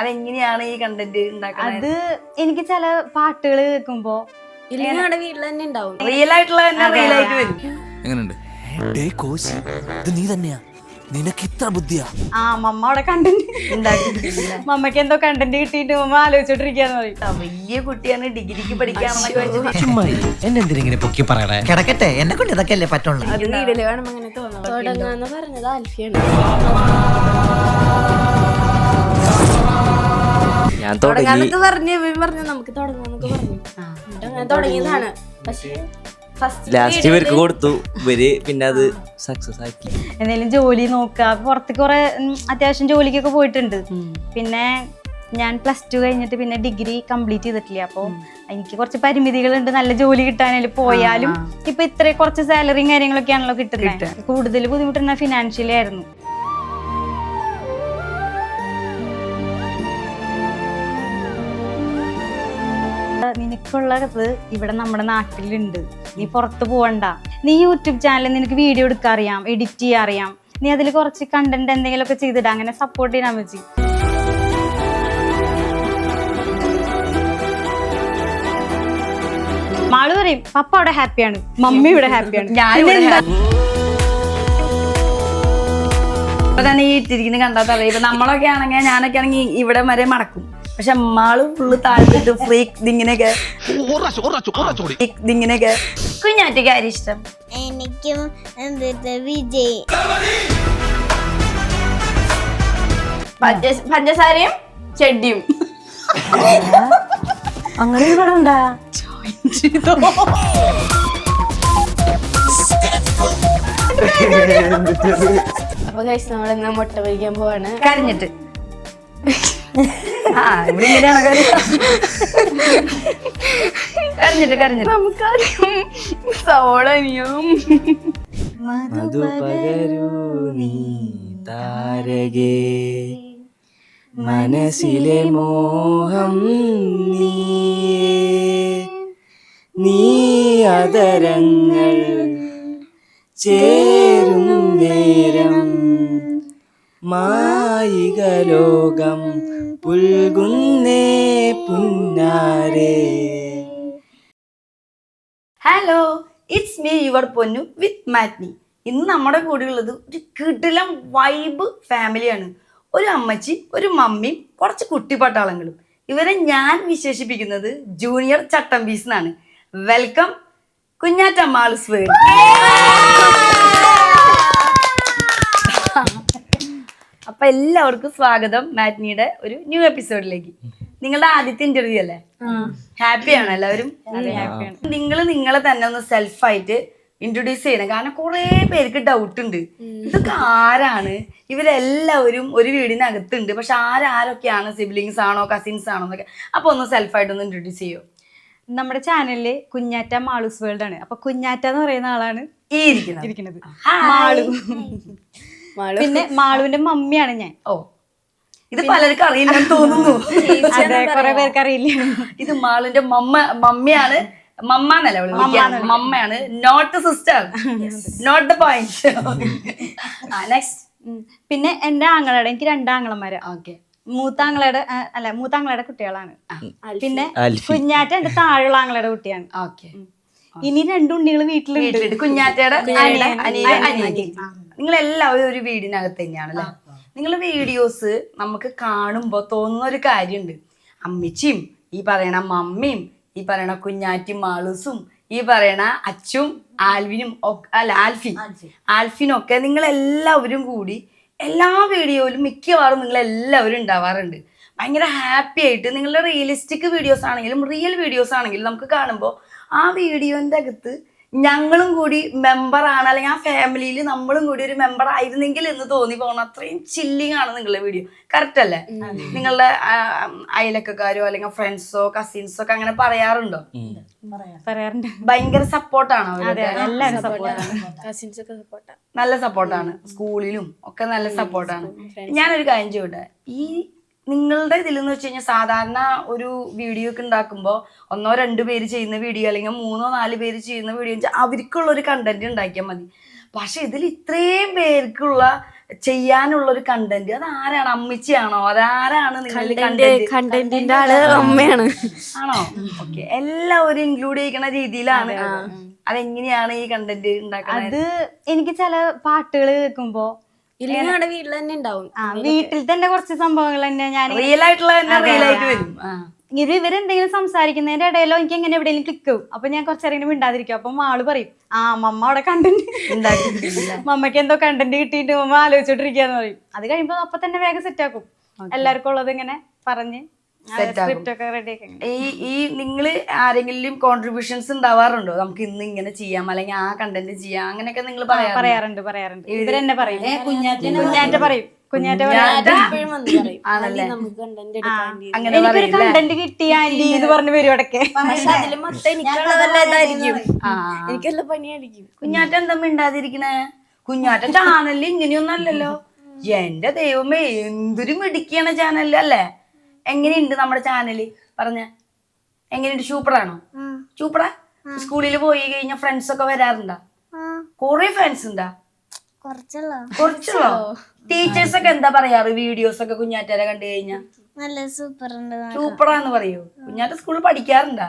അതെങ്ങനെയാണ് ഈ കണ്ടന്റ് ഉണ്ടാക്കുന്നത് അത് എനിക്ക് ചില പാട്ടുകൾ കേൾക്കുമ്പോ ഇല്ലെങ്കിൽ വീട്ടിൽ തന്നെ ഉണ്ടാവും. റിയൽ ആയിട്ടുള്ള തന്നെ റിയൽ ആയിട്ട് വരും. എങ്ങനെയുണ്ട്? ഡേ കോശി ഇത് നീ തന്നെയാ. നിനക്ക് ഇത്ര ബുദ്ധിയാ. ആ മമ്മ അവിടെ കണ്ടന്റ് ഉണ്ടാക്കിയിട്ടില്ല. മമ്മക്ക് എന്തോ കണ്ടന്റ് കിട്ടിയിട്ട് മമ്മ ആലോചിച്ചോണ്ടിരിക്കാന്ന് പറയും. വലിയ കുട്ടിയാണ് ഡിഗ്രിക്ക് പഠിക്കാൻ പൊക്കി പറയണേ? കിടക്കട്ടെ. എന്നെ കൊണ്ട് ഇതൊക്കെ അല്ലേ പറ്റുള്ളൂ? തുടങ്ങാന്ന് പറഞ്ഞത് ആൽഫിയാണ്. ഞാൻ തുടങ്ങി. പറഞ്ഞു നമുക്ക് തുടങ്ങാന്നൊക്കെ പറഞ്ഞു. എന്നിട്ട് അങ്ങനെ തുടങ്ങിയതാണ്. പക്ഷേ ഫസ്റ്റ് ലാസ്റ്റ് ഇവർക്ക് കൊടുത്തു. ഇവർ പിന്നെ അത് സക്സസ് ആക്കി. എന്തെങ്കിലും ജോലി നോക്കുക പുറത്ത് കുറെ അത്യാവശ്യം ജോലിക്കൊക്കെ പോയിട്ടുണ്ട്. പിന്നെ ഞാൻ പ്ലസ് ടു കഴിഞ്ഞിട്ട് പിന്നെ ഡിഗ്രി കംപ്ലീറ്റ് ചെയ്തിട്ടില്ല. അപ്പോൾ എനിക്ക് കുറച്ച് പരിമിതികളുണ്ട്. നല്ല ജോലി കിട്ടാനായാലും പോയാലും ഇപ്പൊ ഇത്ര കുറച്ച് സാലറിയും കാര്യങ്ങളൊക്കെ ആണല്ലോ കിട്ടുന്നത് കൂടുതൽ ബുദ്ധിമുട്ടുന്ന ഫിനാൻഷ്യലി ആയിരുന്നു. നിനക്കുള്ളത് ഇവിടെ നമ്മുടെ നാട്ടിലുണ്ട്. നീ പുറത്ത് പോവണ്ട. നീ യൂട്യൂബ് ചാനലിൽ നിനക്ക് വീഡിയോ എടുക്കാൻ അറിയാം എഡിറ്റ് ചെയ്യാൻ അറിയാം. നീ അതിൽ കുറച്ച് കണ്ടന്റ് എന്തെങ്കിലുമൊക്കെ ചെയ്തിടാം. അങ്ങനെ സപ്പോർട്ട് ചെയ്യാൻ വെച്ചി മാൾ പറയും പപ്പ അവിടെ ഹാപ്പിയാണ് മമ്മി ഇവിടെ ഹാപ്പിയാണ് ഇപ്പൊ തന്നെ ഈ ഇട്ടിരിക്കുന്ന കണ്ടാൽ അറിയാം ഇപ്പൊ നമ്മളൊക്കെ ആണെങ്കിൽ ഞാനൊക്കെ ആണെങ്കിൽ ഇവിടെ വരെ മടക്കും. പക്ഷെ അമ്മാൾ ഫുള്ള് താഴ്ത്തിട്ട് ഫ്രീ ഇതിങ്ങനെയൊക്കെ ഇതിങ്ങനെയൊക്കെ കുഞ്ഞാറ്റയ്ക്ക് ആരും ഇഷ്ടം? എനിക്കും വിജയ്. പഞ്ച- പഞ്ചസാരയും ചെടിയും. അങ്ങനെ ഒരു പടം ഉണ്ടാ? അപ്പൊ കഴിച്ച് നമ്മളിന്ന് മുട്ട പൊരിക്കാൻ പോവാണ്. കരഞ്ഞിട്ട്. ആ ഇവിടെ ഇങ്ങനെയാണ് കരയുക. കരഞ്ഞിട്ട് കരഞ്ഞിട്ട്. നമുക്കറിയാം. സവോള അനിയും മധു പകരൂ നീ താരകേ. മനസ്സിലെ മോഹം നീ നീ അതരങ്ങൾ ചേരും നേരം. മായിക ലോകം പുൽകുന്നേ പുന്നാരേ. Hello it's me your Ponnu with matinee ഇന്ന് നമ്മുടെ കൂടെ ഉള്ളത് ഒരു കിടിലം വൈബ് ഫാമിലിയാണ് ഒരു അമ്മച്ചി ഒരു മമ്മിയും കുറച്ച് കുട്ടി പട്ടാളങ്ങളും ഇവരെ ഞാൻ വിശേഷിപ്പിക്കുന്നത് ജൂനിയർ ചട്ടമ്പീസ് എന്നാണ് വെൽക്കം കുഞ്ഞാറ്റ മാൾസ് വേൾഡ് അപ്പൊ എല്ലാവർക്കും സ്വാഗതം മാറ്റ്നിയുടെ ഒരു ന്യൂ എപ്പിസോഡിലേക്ക്. നിങ്ങളുടെ ആദ്യത്തെ ഇന്റർവ്യൂ അല്ലേ? ഹാപ്പിയാണ് എല്ലാവരും. നിങ്ങൾ നിങ്ങളെ തന്നെ ഒന്ന് സെൽഫായിട്ട് ഇൻട്രൊഡ്യൂസ് ചെയ്യണം. കാരണം കുറെ പേർക്ക് ഡൗട്ട് ഉണ്ട്. ഇതൊക്കെ ആരാണ്? ഇവരെല്ലാവരും ഒരു വീടിനകത്തുണ്ട്. പക്ഷെ ആരാരൊക്കെയാണ്? സിബ്ലിങ്സ് ആണോ? കസിൻസ് ആണോ? എന്നൊക്കെ. അപ്പൊ ഒന്ന് സെൽഫായിട്ട് ഒന്ന് ഇൻട്രൊഡ്യൂസ് ചെയ്യോ. നമ്മുടെ ചാനലിൽ കുഞ്ഞാറ്റ മാളൂസ് വേൾഡ് ആണ്. അപ്പൊ കുഞ്ഞാറ്റ എന്ന് പറയുന്ന ആളാണ് ഈ ഇരിക്കുന്നത്. മാളു. പിന്നെ മാളുവിന്റെ മമ്മിയാണ് ഞാൻ. ഓ. ഇത് പലർക്കും അറിയില്ല തോന്നുന്നു. അതെ കുറെ പേർക്ക് അറിയില്ല. ഇത് മാളുവിന്റെ മമ്മ മമ്മിയാണ്. മമ്മ എന്നല്ല വിളിക്കുക. മമ്മയാണ്. Not sister not the point next പിന്നെ എന്റെ ആങ്ങളയുടെ എനിക്ക് രണ്ടാങ്ങളമാര് ഓക്കെ. മൂത്താങ്ങളയുടെ അല്ല മൂത്താങ്ങളയുടെ കുട്ടികളാണ്. പിന്നെ. കുഞ്ഞാറ്റ എന്റെ താഴെയുള്ള ആങ്ങളയുടെ കുട്ടിയാണ്. ഓക്കെ. ഇനി രണ്ടുണ്ണികൾ വീട്ടിലുണ്ട്. കുഞ്ഞാറ്റയുടെ. അനിയൻ. നിങ്ങൾ എല്ലാവരും ഒരു വീടിനകത്ത് തന്നെയാണ് അല്ലേ? നിങ്ങൾ വീഡിയോസ് നമുക്ക് കാണുമ്പോൾ തോന്നുന്ന ഒരു കാര്യമുണ്ട് അമ്മച്ചിയും ഈ പറയണ മമ്മിയും ഈ പറയണ കുഞ്ഞാറ്റി മാളൂസും ഈ പറയണ അച്ചും ആൽവിനും അല്ല ആൽഫി. ആൽഫിനൊക്കെ നിങ്ങൾ എല്ലാവരും കൂടി എല്ലാ വീഡിയോയിലും മിക്കവാറും നിങ്ങൾ എല്ലാവരും ഉണ്ടാവാറുണ്ട്. ഭയങ്കര ഹാപ്പി ആയിട്ട് നിങ്ങളുടെ റിയലിസ്റ്റിക് വീഡിയോസ് ആണെങ്കിലും റിയൽ വീഡിയോസ് ആണെങ്കിലും നമുക്ക് കാണുമ്പോൾ ആ വീഡിയോന്റെ അകത്ത് ഞങ്ങളും കൂടി മെമ്പർ ആണ്. അല്ലെങ്കിൽ ആ ഫാമിലിയിൽ നമ്മളും കൂടി ഒരു മെമ്പർ ആയിരുന്നെങ്കിൽ എന്ന് തോന്നി പോകണം അത്രയും ചില്ലിങ് ആണ് നിങ്ങളുടെ വീഡിയോ കറക്റ്റ് അല്ലേ? നിങ്ങളുടെ അയലക്കാരോ അയലക്കക്കാരോ അല്ലെങ്കിൽ ഫ്രണ്ട്സോ കസിൻസോ ഒക്കെ അങ്ങനെ പറയാറുണ്ടോ? പറയാറുണ്ട്. ഭയങ്കര സപ്പോർട്ടാണോ നല്ല സപ്പോർട്ടാണ് സ്കൂളിലും ഒക്കെ നല്ല സപ്പോർട്ടാണ് ഞാനൊരു കാര്യം ചോദിട്ടെ ഈ നിങ്ങളുടെ ഇതിൽ എന്ന് വെച്ച് കഴിഞ്ഞാൽ സാധാരണ ഒരു വീഡിയോ ഒക്കെ ഉണ്ടാക്കുമ്പോൾ ഒന്നോ രണ്ടോ പേര് ചെയ്യുന്ന വീഡിയോ അല്ലെങ്കിൽ മൂന്നോ നാല് പേര് ചെയ്യുന്ന വീഡിയോ വെച്ചാൽ അവർക്കുള്ള ഒരു കണ്ടന്റ് ഉണ്ടാക്കിയാൽ മതി. പക്ഷെ ഇതിൽ ഇത്രയും പേർക്കുള്ള ചെയ്യാനുള്ള ഒരു കണ്ടന്റ് അത് ആരാണ്? അമ്മച്ചിയാണോ? അതാരാണ് കണ്ടന്റിന്റെ ആൾ അമ്മയാണ്. ആണോ? ഓക്കെ എല്ലാവരും ഇൻക്ലൂഡ് ചെയ്യിക്കുന്ന രീതിയിലാണ്. അതെങ്ങനെയാണ് ഈ കണ്ടന്റ് ഉണ്ടാക്കുന്നത് അത് എനിക്ക് ചില പാട്ടുകൾ കേൾക്കുമ്പോ ഇല്ലെങ്കിൽ വീട്ടിൽ തന്നെ ഉണ്ടാവും ആ വീട്ടിൽ തന്നെ കുറച്ച് സംഭവങ്ങൾ തന്നെ ഞാൻ റിയൽ ആയിട്ടുള്ള തന്നെ റിയൽ ആയിട്ട് വരും. ഇവരെന്തെങ്കിലും സംസാരിക്കുന്നതിന്റെ ഇടയിലോ എനിക്ക് എങ്ങനെ എവിടെയെങ്കിലും ക്ലിക്ക്. ആവും അപ്പൊ ഞാൻ കുറച്ചേരം മിണ്ടാതിരിക്കും. അപ്പൊ ആൾ പറയും ആ മമ്മ അവിടെ കണ്ടന്റ് മമ്മയ്ക്ക് എന്തോ കണ്ടന്റ് കിട്ടിയിട്ട് മമ്മ ആലോചിച്ചോണ്ടിരിക്കാന്ന് പറയും. അത് കഴിയുമ്പോ അപ്പൊ തന്നെ വേഗം സെറ്റ് ആക്കും. എല്ലാവർക്കും ഉള്ളത് ഇങ്ങനെ പറഞ്ഞ് ഈ ഈ നിങ്ങൾ ആരെങ്കിലും കോൺട്രിബ്യൂഷൻസ് ഉണ്ടാവാറുണ്ടോ? നമുക്ക് ഇന്ന് ഇങ്ങനെ ചെയ്യാം അല്ലെങ്കിൽ ആ കണ്ടന്റ് ചെയ്യാം അങ്ങനെയൊക്കെ നിങ്ങൾ പറയാം പറയാറുണ്ട്? പറയാറുണ്ട് ഇവരെന്നെ പറയും. കുഞ്ഞാറ്റ പറയും. കണ്ടന്റ് എടുക്കാൻ അങ്ങനെ എനിക്കൊരു പറയില്ലേ? കണ്ടന്റ് കിട്ടി ആന്റി എന്ന് പറഞ്ഞു വരും ഇടയ്ക്ക്. എനിക്കെല്ലാം പണിയായിരിക്കും. കുഞ്ഞാറ്റ എന്താ മിണ്ടാതിരിക്കണേ? കുഞ്ഞാറ്റ ചാനലിൽ ഇങ്ങനെയൊന്നല്ലല്ലോ എന്റെ ദൈവമേ എന്തൊരു മിടിക്കണ ചാനലിൽ അല്ലേ? എങ്ങനെയുണ്ട് നമ്മുടെ ചാനൽ പറഞ്ഞ. എങ്ങനെയുണ്ട്? സൂപ്പറാണോ? സൂപ്പറാ? സ്കൂളിൽ പോയി കഴിഞ്ഞാൽ ഫ്രണ്ട്സ് ഒക്കെ വരാറുണ്ടാ? കൊറേ ഫ്രണ്ട്സ് ഉണ്ടാ? കുറച്ചുള്ളോ. ടീച്ചേഴ്സ് ഒക്കെ എന്താ പറയാറ് വീഡിയോസ് ഒക്കെ കുഞ്ഞാറ്റരെ കണ്ടു കഴിഞ്ഞാ? നല്ല സൂപ്പർ ഉണ്ട് സൂപ്പറാന്ന് പറയൂ. കുഞ്ഞാറ്റ സ്കൂളിൽ പഠിക്കാറുണ്ടാ?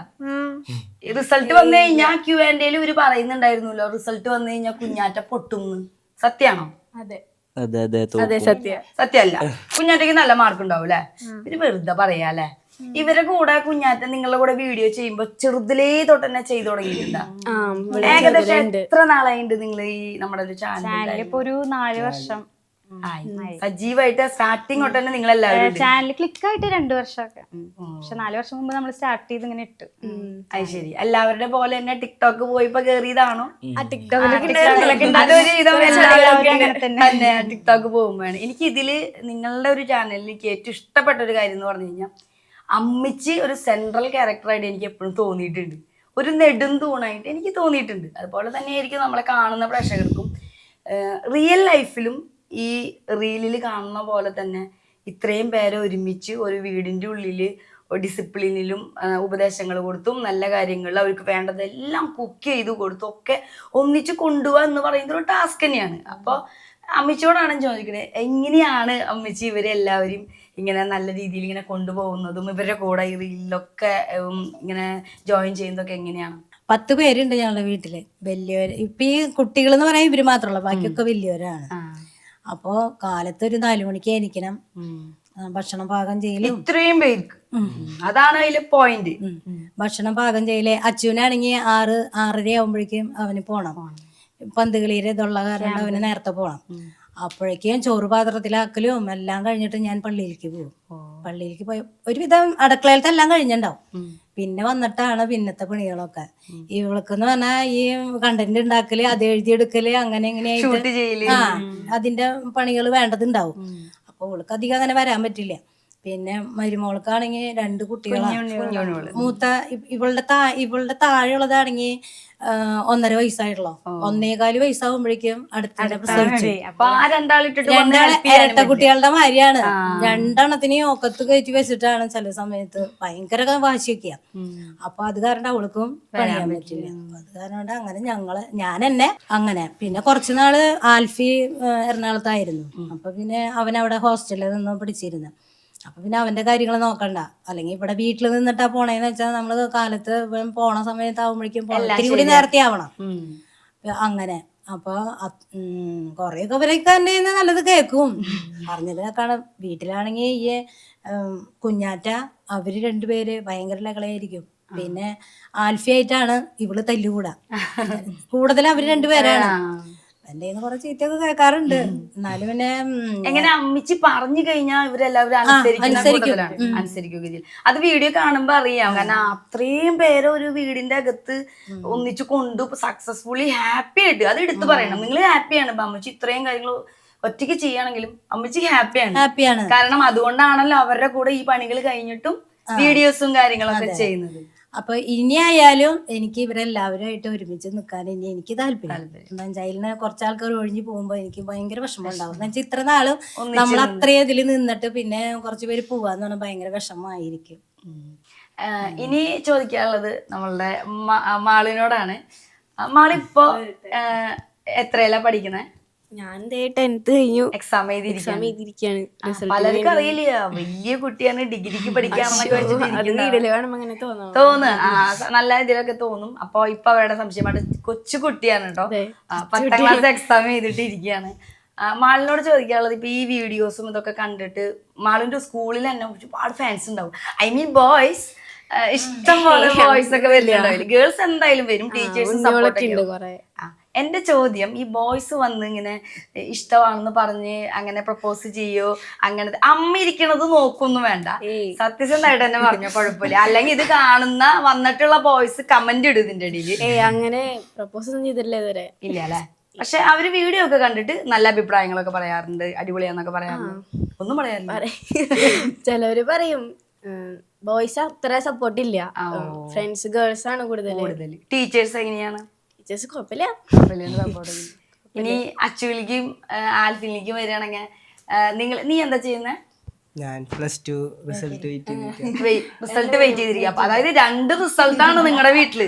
റിസൾട്ട് വന്നു കഴിഞ്ഞാ ക്യു ആൻഡ് ഇവർ പറയുന്നുണ്ടായിരുന്നല്ലോ റിസൾട്ട് വന്നു കഴിഞ്ഞാ കുഞ്ഞാറ്റ പൊട്ടുന്നു. സത്യാണോ? അതെ. അതെ അതെ അതെ സത്യ. സത്യമല്ല. കുഞ്ഞാറ്റയ്ക്ക് നല്ല മാർക്ക് ഉണ്ടാവും അല്ലെ ഇവർ വെറുതെ പറയാ അല്ലെ ഇവരെ കൂടെ കുഞ്ഞാറ്റ നിങ്ങളുടെ കൂടെ വീഡിയോ ചെയ്യുമ്പോ ചെറുതിലേ തൊട്ട് തന്നെ ചെയ്തു തുടങ്ങിയിട്ടുണ്ടാ? ഏകദേശം എത്ര നാളായിണ്ട് നിങ്ങൾ ഈ നമ്മുടെ ഒരു ചാനൽ ചാനൽ ഇപ്പൊ ഒരു നാല് വർഷം. സജീവായിട്ട് സ്റ്റാർട്ടിങ് തൊട്ട് തന്നെ നിങ്ങൾ എല്ലാവരും ചാനൽ ക്ലിക്ക് ആയിട്ട് രണ്ടു വർഷമൊക്കെ. പക്ഷെ നാല് വർഷം മുമ്പ് നമ്മൾ സ്റ്റാർട്ട് ചെയ്ത് ഇങ്ങനെ ഇട്ടു. അത് ശരി. എല്ലാവരുടെ പോലെ തന്നെ ടിക്ടോക്ക് പോയിപ്പോ കേറിയതാണോ? തന്നെ ടിക്ടോക്ക് പോകുമ്പോഴാണ്. എനിക്ക് ഇതിൽ നിങ്ങളുടെ ഒരു ചാനലിൽ എനിക്ക് ഏറ്റവും ഇഷ്ടപ്പെട്ട ഒരു കാര്യം എന്ന് പറഞ്ഞു കഴിഞ്ഞാൽ അമ്മിച്ച് ഒരു സെൻട്രൽ ക്യാരക്ടറായിട്ട് എനിക്ക് എപ്പോഴും തോന്നിയിട്ടുണ്ട്. ഒരു നെടും തൂണായിട്ട് എനിക്ക് തോന്നിയിട്ടുണ്ട്. അതുപോലെ തന്നെ ആയിരിക്കും നമ്മളെ കാണുന്ന പ്രേക്ഷകർക്കും. റിയൽ ലൈഫിലും ഈ റീലിൽ കാണുന്ന പോലെ തന്നെ ഇത്രയും പേരെ ഒരുമിച്ച് ഒരു വീടിന്റെ ഉള്ളിൽ ഡിസിപ്ലിനിലും ഉപദേശങ്ങൾ കൊടുത്തും നല്ല കാര്യങ്ങൾ അവർക്ക് വേണ്ടതെല്ലാം കുക്ക് ചെയ്ത് കൊടുത്തും ഒക്കെ ഒന്നിച്ച് കൊണ്ടുപോകുക എന്ന് പറയുന്നത് ഒരു ടാസ്ക് തന്നെയാണ്. അപ്പോൾ അമ്മച്ചിയോടാണ് ചോദിക്കുന്നത് എങ്ങനെയാണ് അമ്മച്ചി ഇവരെ എല്ലാവരും ഇങ്ങനെ നല്ല രീതിയിൽ ഇങ്ങനെ കൊണ്ടുപോകുന്നതും ഇവരുടെ കൂടെ ഈ റീലിലൊക്കെ ഇങ്ങനെ ജോയിൻ ചെയ്യുന്നതൊക്കെ എങ്ങനെയാണ്? പത്ത് പേരുണ്ട് ഞങ്ങളുടെ വീട്ടിൽ. വലിയവര് ഇപ്പൊ ഈ കുട്ടികൾ എന്ന് പറയാൻ ഇവർ മാത്രമല്ല ബാക്കിയൊക്കെ വലിയവരാണ്. അപ്പോ കാലത്ത് ഒരു നാലു മണിക്ക് എണീക്കണം. ആ, ഭക്ഷണം പാകം ചെയ്യലും. ഇത്രയും പേർക്ക് അതാണ് അതിലെ പോയിന്റ്. ഭക്ഷണം പാകം ചെയ്യൽ. അച്ഛനാണെങ്കിൽ ആറ് ആറര ആവുമ്പോഴേക്കും അവന് പോണം. പന്ത് കളിയിലെ ഇതുള്ള കാരണം അവന് നേരത്തെ പോണം. അപ്പോഴേക്കും ചോറ് പാത്രത്തിലാക്കലും എല്ലാം കഴിഞ്ഞിട്ട് ഞാൻ പള്ളിയിലേക്ക് പോകും. പള്ളിയിലേക്ക് പോയി ഒരുവിധം അടുക്കളയിലത്തെ എല്ലാം കഴിഞ്ഞിണ്ടാവും പിന്നെ വന്നിട്ടാണ് പിന്നത്തെ പണികളൊക്കെ. ഇവൾക്കെന്ന് പറഞ്ഞാൽ ഈ കണ്ടന്റ് ഉണ്ടാക്കൽ അത് എഴുതിയെടുക്കൽ അങ്ങനെ ചെയ്യൽ. ആ അതിന്റെ പണികൾ വേണ്ടതുണ്ടാവും. അപ്പൊ ഇവൾക്ക് അധികം അങ്ങനെ വരാൻ പറ്റില്ല. പിന്നെ മരുമോൾക്കാണെങ്കിൽ രണ്ട് കുട്ടികളാണ് മൂത്ത ഇവളുടെ താ ഇവളുടെ താഴെയുള്ളതാണെങ്കിൽ ഒന്നര വയസ്സായിട്ടുള്ളൂ? ഒന്നേകാൽ വയസ്സാകുമ്പോഴേക്കും അടുത്ത ഇരട്ട കുട്ടികളുടെ മാര്യാണ്. രണ്ടെണ്ണത്തിന് ഒക്കത്ത് കയറ്റി വെച്ചിട്ടാണ് ചില സമയത്ത് ഭയങ്കര വാശിയൊക്കെയാ. അപ്പൊ അത് കാരണം അവൾക്കും പണിയാൻ പറ്റില്ല. അത് കാരണം അങ്ങനെ ഞങ്ങൾ ഞാൻ എന്നെ അങ്ങനെ. പിന്നെ കുറച്ചുനാൾ ആൽഫി എറണാകുളത്തായിരുന്നു. അപ്പൊ പിന്നെ അവൻ അവിടെ ഹോസ്റ്റലിൽ നിന്ന് പഠിച്ചിരുന്നു അപ്പൊ പിന്നെ അവന്റെ കാര്യങ്ങൾ നോക്കണ്ട. അല്ലെങ്കിൽ ഇവിടെ വീട്ടിൽ നിന്നിട്ടാ പോണേന്ന് വെച്ചാൽ നമ്മൾ കാലത്ത് പോണ സമയത്ത് ആവുമ്പോഴേക്കും ഇത്തിരി കൂടി നേരത്തെ ആവണം അങ്ങനെ. അപ്പൊ കൊറേയൊക്കെ ഇവരൊക്കെ തന്നെ നല്ലത് കേക്കും. പറഞ്ഞത് കേൾക്കണം വീട്ടിലാണെങ്കിൽ ഈ കുഞ്ഞാറ്റ അവർ രണ്ടുപേര് ഭയങ്കര ലകളയായിരിക്കും. പിന്നെ ആൽഫിയായിട്ടാണ് ഇവൾ തല്ലുകൂടാ. കൂടുതൽ അവർ രണ്ടുപേരാണ്. എന്റെ കുറെ ചീത്തയൊക്കെ കേൾക്കാറുണ്ട്. എന്നാലും പിന്നെ എങ്ങനെ അമ്മിച്ചി പറഞ്ഞു കഴിഞ്ഞാൽ ഇവരെല്ലാവരും അനുസരിക്കുന്ന അനുസരിക്കും. കൂട്ടത്തിലാണ്. അനുസരിക്കുകയും അത് വീഡിയോ കാണുമ്പോ അറിയാം. കാരണം അത്രയും പേരെ ഒരു വീടിന്റെ അകത്ത് ഒന്നിച്ചു കൊണ്ടു സക്സസ്ഫുള്ളി ഹാപ്പി ആയിട്ട്. അത് എടുത്തു പറയണം. നിങ്ങൾ ഹാപ്പിയാണ് ഇപ്പൊ അമ്മച്ചി ഇത്രയും കാര്യങ്ങൾ ഒറ്റയ്ക്ക് ചെയ്യുകയാണെങ്കിലും അമ്മച്ചി ഹാപ്പിയാണ് ഹാപ്പിയാണ് കാരണം അതുകൊണ്ടാണല്ലോ അവരുടെ കൂടെ ഈ പണികൾ കഴിഞ്ഞിട്ടും വീഡിയോസും കാര്യങ്ങളൊക്കെ ചെയ്യുന്നത്. അപ്പൊ ഇനി ആയാലും എനിക്ക് ഇവരെല്ലാവരുമായിട്ട് ഒരുമിച്ച് നിൽക്കാൻ ഇനി എനിക്ക് താല്പര്യം. അതിൽ കുറച്ച് ആൾക്കാർ ഒഴിഞ്ഞു പോകുമ്പോ എനിക്ക് ഭയങ്കര വിഷമം ഉണ്ടാവും. എന്ന് വെച്ചാൽ ഇത്ര നാളും നമ്മൾ അത്രയും ഇതിൽ നിന്നിട്ട് പിന്നെ കുറച്ച് പേര് പോവാന്ന് പറഞ്ഞാൽ ഭയങ്കര വിഷമമായിരിക്കും. ഇനി ചോദിക്കാനുള്ളത് നമ്മളുടെ മാളിനോടാണ്. മാളിപ്പോ എത്രയല്ല എത്രയിലാ പഠിക്കുന്നത് ഞാൻ ടെൻത്ത് കഴിഞ്ഞു. എക്സാം എക്സാം എഴുതിയിരിക്കുകയാണ് പലർക്കും അറിയില്ല വലിയ കുട്ടിയാണ് ഡിഗ്രിക്ക് പഠിക്കാന്നൊക്കെ അങ്ങനെ തോന്നുന്നു നല്ല ഇതിലൊക്കെ തോന്നും. അപ്പൊ ഇപ്പൊ അവരുടെ സംശയമായിട്ട് കൊച്ചു കുട്ടിയാണ് കേട്ടോ പത്താം ക്ലാസ് എക്സാം ചെയ്തിട്ട് ഇരിക്കുകയാണ് മാളിനോട് ചോദിക്കാനുള്ളത് ഇപ്പൊ ഈ വീഡിയോസും ഇതൊക്കെ കണ്ടിട്ട് മാളിന്റെ സ്കൂളിൽ തന്നെ ഒരുപാട് ഫാൻസ് ഉണ്ടാവും. ഐ മീൻ ബോയ്സ് ഇഷ്ടം പോലെ ബോയ്സ് ഒക്കെ വരുന്നുണ്ടാവില്ല? ഗേൾസ് എന്തായാലും വരും ടീച്ചേഴ്സും ഉണ്ണികളൊക്കെ എന്റെ ചോദ്യം ഈ ബോയ്സ് വന്ന് ഇങ്ങനെ ഇഷ്ടമാണെന്ന് പറഞ്ഞ് അങ്ങനെ പ്രപ്പോസ് ചെയ്യോ? അങ്ങനെ അമ്മ ഇരിക്കണത് നോക്കൊന്നും വേണ്ട. സത്യസന്ധമായിട്ട് തന്നെ പറഞ്ഞ കുഴപ്പമില്ല. അല്ലെങ്കിൽ ഇത് കാണുന്ന വന്നിട്ടുള്ള ബോയ്സ് കമന്റ് ഇടും ഇതിന്റെ ഇടയിൽ അങ്ങനെ പ്രപ്പോസ് ഒന്നും ചെയ്തിട്ടില്ല ഇതുവരെ. ഇല്ല അല്ലെ? പക്ഷെ അവർ വീഡിയോ ഒക്കെ കണ്ടിട്ട് നല്ല അഭിപ്രായങ്ങളൊക്കെ പറയാറുണ്ട് അടിപൊളിയാന്നൊക്കെ പറയാറുണ്ട്. ഒന്നും പറയാറില്ല ചിലവര് പറയും ബോയ്സ് അത്ര സപ്പോർട്ട് ഇല്ല. ഫ്രണ്ട്സ് ഗേൾസ് ആണ് കൂടുതൽ ടീച്ചേഴ്സ് എങ്ങനെയാണ്? ടീച്ചേഴ്സ് കുഴപ്പമില്ല. ഇനി അച്ചുവിലേക്കും ആൽഫിലേക്കും വരികയാണെങ്കിൽ നിങ്ങൾ നീ എന്താ ചെയ്യുന്നത് ഞാൻ plus two result wait result wait ചെയ്തിരിക്കുക അപ്പൊ അതായത് രണ്ട് റിസൾട്ടാണ് നിങ്ങളുടെ വീട്ടിൽ.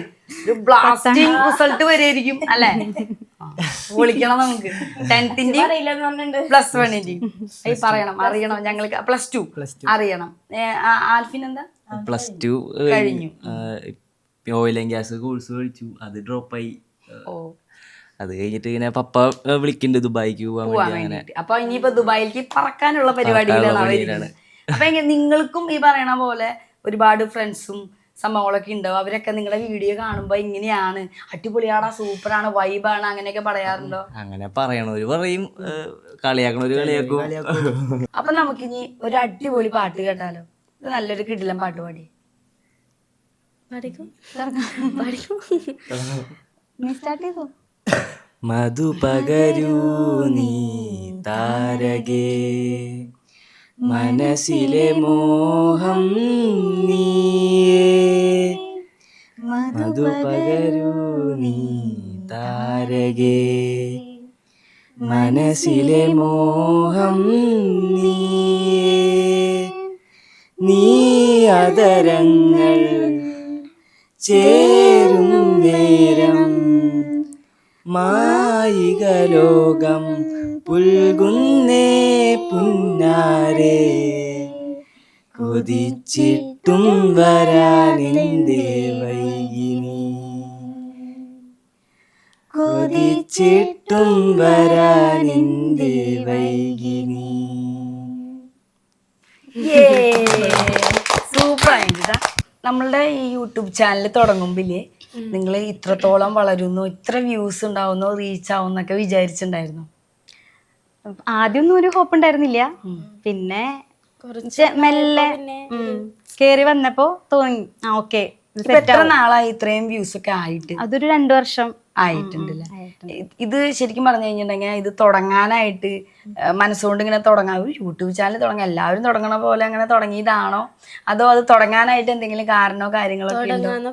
ഒരു ബ്ലാസ്റ്റിംഗ് റിസൾട്ട് വരെയായിരിക്കും അല്ലെ? വിളിക്കണം നമുക്ക്. ടെൻത്തിന്റെയും പ്ലസ് വണ്ണിന്റെയും ഈ പറയണം അറിയണം. ഞങ്ങൾക്ക് പ്ലസ് ടു അറിയണം. ആൽഫിൻ എന്താ പ്ലസ് ടു കഴിഞ്ഞു. ഓയിൽ ആൻഡ് ഗ്യാസ് കോഴ്സ് കഴിച്ചു. അത് ഡ്രോപ്പായി അത് കഴിഞ്ഞിട്ട് ഇങ്ങനെ പപ്പ വിളിക്കുന്നുണ്ട് ദുബായിക്ക് പോകാൻ പോവാൻ വേണ്ടി അങ്ങനെ. അപ്പൊ ഇനിയിപ്പോ ദുബായിലേക്ക് പറക്കാനുള്ള പരിപാടികളാണ് അപ്പൊ നിങ്ങൾക്കും ഈ പറയണ പോലെ ഒരുപാട് ഫ്രണ്ട്സും സംഭവങ്ങളൊക്കെ ഉണ്ടാവും. അവരൊക്കെ നിങ്ങളെ വീഡിയോ കാണുമ്പോ ഇങ്ങനെയാണ്. അടിപൊളിയാടാ സൂപ്പറാണ് വൈബാണ് അങ്ങനെയൊക്കെ പറയാറുണ്ടോ? അങ്ങനെ പറയണവര് പറയും കളിയാക്കണവര് കളിയാക്കും. അപ്പൊ നമുക്കിനി ഒരു അടിപൊളി പാട്ട് കേട്ടാലോ? നല്ലൊരു കിടിലൻ പാട്ട് പാടി. പാടിക്കും? പാടിക്കും? മധു പകരൂ നീ താരകേ. മനസ്സിലെ മോഹം നീയേ. മധു പകരൂ നീ താരകേ. മനസ്സിലെ മോഹം നീയേ. നീ അതരങ്ങൾ ചേരും നേരം. മായിക ലോകം പുൽകുന്നേ പുന്നാരെ. കൊതിച്ചിട്ടും വരാനെന്തേ വൈകിനി. കൊതിച്ചിട്ടും വരാനെന്തേ വൈകിനി. സൂപ്പർ നമ്മളുടെ ഈ യൂട്യൂബ് ചാനൽ തുടങ്ങുമ്പില്ലേ നിങ്ങൾ ഇത്രത്തോളം വളരുന്നു ഇത്ര വ്യൂസ് ഉണ്ടാവുന്നു റീച്ച് ആവുന്നൊക്കെ വിചാരിച്ചിട്ടുണ്ടായിരുന്നു. ആദ്യമൊന്നും ഒരു ഹോപ്പ് ഉണ്ടായിരുന്നില്ല. പിന്നെ കുറച്ച് മെല്ലെ കേറി വന്നപ്പോ തോന്നി ആ ഓക്കെ എത്ര നാളായി ഇത്രയും വ്യൂസ് ഒക്കെ ആയിട്ട്? അതൊരു രണ്ടു വർഷം ആയിട്ടുണ്ടല്ലേ? ഇത് ശരിക്കും പറഞ്ഞു കഴിഞ്ഞിട്ടുണ്ടെങ്കിൽ ഇത് തുടങ്ങാനായിട്ട് മനസ്സുകൊണ്ട് ഇങ്ങനെ തുടങ്ങാൻ ഒരു യൂട്യൂബ് ചാനൽ തുടങ്ങി. എല്ലാവരും തുടങ്ങണ പോലെ അങ്ങനെ തുടങ്ങിയതാണോ? അതോ അത് തുടങ്ങാനായിട്ട് എന്തെങ്കിലും കാരണോ കാര്യങ്ങളോ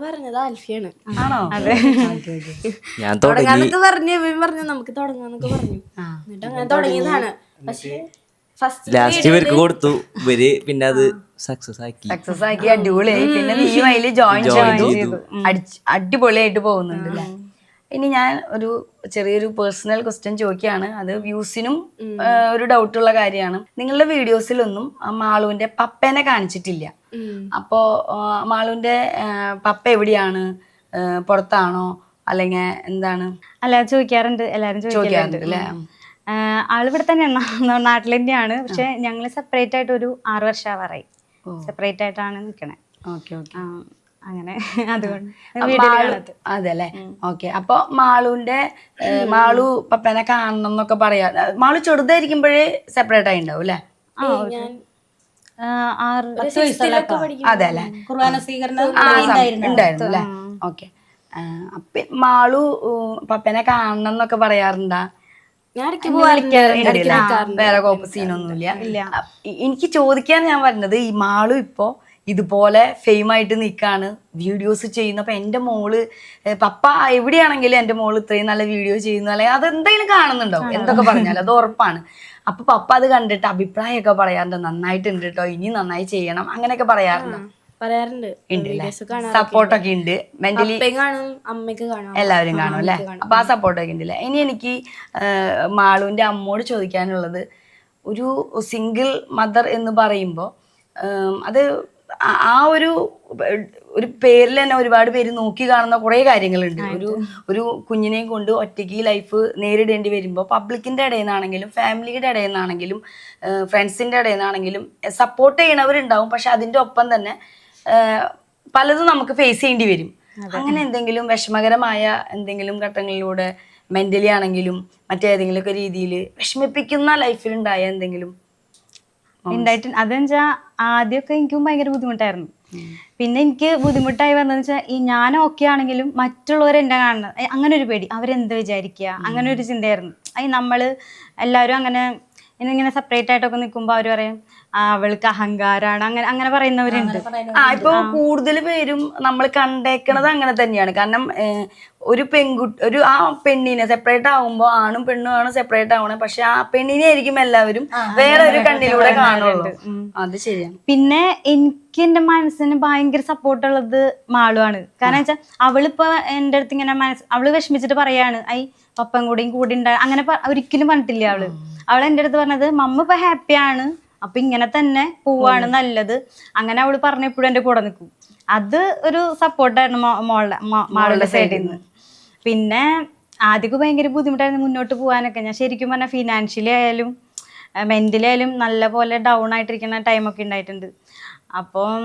പറഞ്ഞത് ആൽഫിയാണ്. ആണോ? Okay, okay. ഞാൻ തുടങ്ങി. പറഞ്ഞു പറഞ്ഞു നമുക്ക് തുടങ്ങാന്നൊക്കെ പറഞ്ഞു. എന്നിട്ട് അങ്ങനെ തുടങ്ങിയതാണ്. പക്ഷെ ലാസ്റ്റ് ഇവർക്ക് കൊടുത്തു. ഇവർ പിന്നെ അത് സക്സസ് ആക്കി. സക്സസ് ആക്കി അടിപൊളിയായി പിന്നെ നീ അതിൽ ജോയിൻ ചെയ്തു. അടിപൊളിയായിട്ട് പോകുന്നുണ്ട് ഇനി ഞാൻ ഒരു ചെറിയൊരു പേഴ്സണൽ ക്വസ്റ്റ്യൻ ചോദിക്കുകയാണ്. അത് വ്യൂസിനും ഒരു ഡൗട്ട് ഉള്ള കാര്യമാണ്. നിങ്ങളുടെ വീഡിയോസിലൊന്നും ആ മാളുവിന്റെ പപ്പേനെ കാണിച്ചിട്ടില്ല. അപ്പോ മാളുവിന്റെ പപ്പ എവിടെയാണ്? പുറത്താണോ? അല്ലെങ്കിൽ എന്താണ്? അല്ല ചോദിക്കാറുണ്ട്. എല്ലാരും ചോദിക്കാറുണ്ട് ചോദിക്കാറുണ്ട് അല്ലേ ആഹ് ആൾ ഇവിടെ തന്നെയാണ് നാ- നാട്ടിൽ തന്നെയാണ്. പക്ഷെ ഞങ്ങൾ സെപ്പറേറ്റ് ആയിട്ട് ഒരു ആറ് വർഷമാവാറായി സെപ്പറേറ്റ് ആയിട്ടാണ് നിൽക്കണേ ഓക്കെ ഓക്കെ. അങ്ങനെ. അതുകൊണ്ട് അപ്പൊ വീഡിയോയിൽ അതെ അല്ലേ ഓക്കെ. അപ്പൊ മാളുവിന്റെ മാളു പപ്പനെ കാണണം എന്നൊക്കെ പറയാ. മാളു ചെറുതായിരിക്കുമ്പോഴേ സെപ്പറേറ്റ് ആയി ഉണ്ടാവും അല്ലേ? അതെ അല്ലേ ഉണ്ടായിരുന്നു ഉണ്ടായിരുന്നു അല്ലേ? ഓക്കെ. അപ്പൊ മാളു പപ്പനെ കാണണം എന്നൊക്കെ പറയാറുണ്ടാ? വേറെ സീനൊന്നുമില്ല. എനിക്ക് ചോദിക്കാൻ ഞാൻ പറഞ്ഞത് ഈ മാളും ഇപ്പോ ഇതുപോലെ ഫെയിം ആയിട്ട് നിൽക്കാണ് വീഡിയോസ് ചെയ്യുന്നു. അപ്പൊ എന്റെ മോൾ പപ്പ എവിടെയാണെങ്കിലും എന്റെ മോൾ ഇത്രയും നല്ല വീഡിയോ ചെയ്യുന്നു. അല്ലെങ്കിൽ അതെന്തെങ്കിലും കാണുന്നുണ്ടോ? എന്തൊക്കെ പറഞ്ഞാലും അത് ഉറപ്പാണ്. അപ്പൊ പപ്പ അത് കണ്ടിട്ട് അഭിപ്രായമൊക്കെ പറയാറുണ്ട്. നന്നായിട്ടുണ്ട് കേട്ടോ ഇനി നന്നായി ചെയ്യണം. അങ്ങനെയൊക്കെ പറയാറുണ്ടോ. പറയാറുണ്ട്. ഉണ്ട്. സപ്പോർട്ടൊക്കെ മെന്റലി അപ്പയും കാണും അമ്മയ്ക്ക് കാണും എല്ലാവരും കാണും അല്ലേ? അപ്പൊ ആ സപ്പോർട്ടൊക്കെ ഉണ്ടല്ലേ ഇനി എനിക്ക് മാളുവിന്റെ അമ്മോട് ചോദിക്കാനുള്ളത് ഒരു സിംഗിൾ മദർ എന്ന് പറയുമ്പോൾ അത് ആ- ഒരു ഒരു പേരിൽ തന്നെ ഒരുപാട് പേര് നോക്കി കാണുന്ന കുറേ കാര്യങ്ങളുണ്ട്. ഒരു ഒരു കുഞ്ഞിനെയും കൊണ്ട് ഒറ്റയ്ക്ക് ലൈഫ് നേരിടേണ്ടി വരുമ്പോൾ പബ്ലിക്കിന്റെ ഇടയിൽ നിന്നാണെങ്കിലും ഫാമിലിയുടെ ഇടയിൽ നിന്നാണെങ്കിലും ഫ്രണ്ട്സിന്റെ ഇടയിൽ നിന്നാണെങ്കിലും സപ്പോർട്ട് ചെയ്യണവരുണ്ടാവും. പക്ഷെ അതിന്റെ ഒപ്പം തന്നെ പലതും നമുക്ക് ഫേസ് ചെയ്യേണ്ടി വരും. അങ്ങനെ എന്തെങ്കിലും വിഷമകരമായ എന്തെങ്കിലും ഘട്ടങ്ങളിലൂടെ മെന്റലി ആണെങ്കിലും മറ്റേതെങ്കിലും ഒക്കെ രീതിയിൽ വിഷമിപ്പിക്കുന്ന ലൈഫിൽ ഉണ്ടായ എന്തെങ്കിലും ഉണ്ടായിട്ട് ആദ്യമൊക്കെ എനിക്കും ഭയങ്കര ബുദ്ധിമുട്ടായിരുന്നു. പിന്നെ എനിക്ക് ബുദ്ധിമുട്ടായി വന്നതെന്ന് വെച്ചാൽ ഈ ഞാൻ ഓക്കെ ആണെങ്കിലും മറ്റുള്ളവർ എന്നെ കാണുന്നത് അങ്ങനെ ഒരു പേടി. അവരെന്ത് വിചാരിക്കുക അങ്ങനെ ഒരു ചിന്തയായിരുന്നു. അത് നമ്മൾ എല്ലാവരും അങ്ങനെ ഇങ്ങനെ സെപ്പറേറ്റ് ആയിട്ടൊക്കെ നിൽക്കുമ്പോൾ അവർ പറയും "ആ, അവൾക്ക് അഹങ്കാരാണ്. അങ്ങനെ അങ്ങനെ പറയുന്നവരുണ്ട്. ആ ഇപ്പൊ കൂടുതൽ പേരും നമ്മൾ കണ്ടേക്കണത് അങ്ങനെ തന്നെയാണ്. കാരണം ഒരു പെൺകുട്ടി ഒരു ആ പെണ്ണിനെ സെപ്പറേറ്റ് ആവുമ്പോ ആണും പെണ്ണും ആണ് സെപ്പറേറ്റ് ആവണേ. പക്ഷെ ആ പെണ്ണിനെ ആയിരിക്കും എല്ലാവരും വേറെ ഒരു കണ്ണിലൂടെ കാണുള്ളൂ. അത് ശരിയാണ് പിന്നെ എനിക്ക് എന്റെ മനസ്സിന് ഭയങ്കര സപ്പോർട്ട് ഉള്ളത് മാളുവാണ് കാരണം വെച്ചാൽ അവളിപ്പോ എന്റെ അടുത്ത് ഇങ്ങനെ മനസ്സ് അവൾ വിഷമിച്ചിട്ട് പറയാണ് ഐ പപ്പൻ കൂടെയും കൂടി ഉണ്ടാ അങ്ങനെ ഒരിക്കലും പറഞ്ഞിട്ടില്ല അവൾ. അവൾ എന്റെ അടുത്ത് പറഞ്ഞത് മമ്മ ഇപ്പൊ ഹാപ്പിയാണ് അപ്പൊ ഇങ്ങനെ തന്നെ പോവാണ് നല്ലത്. അങ്ങനെ അവൾ പറഞ്ഞപ്പോഴും എന്റെ കൂടെ നിൽക്കും. അത് ഒരു സപ്പോർട്ടായിരുന്നു മോളുടെ മാളുടെ സൈഡിൽ നിന്ന് പിന്നെ ആദ്യമൊക്കെ ഭയങ്കര ബുദ്ധിമുട്ടായിരുന്നു മുന്നോട്ട് പോകാനൊക്കെ. ഞാൻ ശരിക്കും പറഞ്ഞാൽ ഫിനാൻഷ്യലി ആയാലും മെന്റലി ആയാലും നല്ല പോലെ ഡൗൺ ആയിട്ടിരിക്കുന്ന ടൈമൊക്കെ ഉണ്ടായിട്ടുണ്ട്. അപ്പം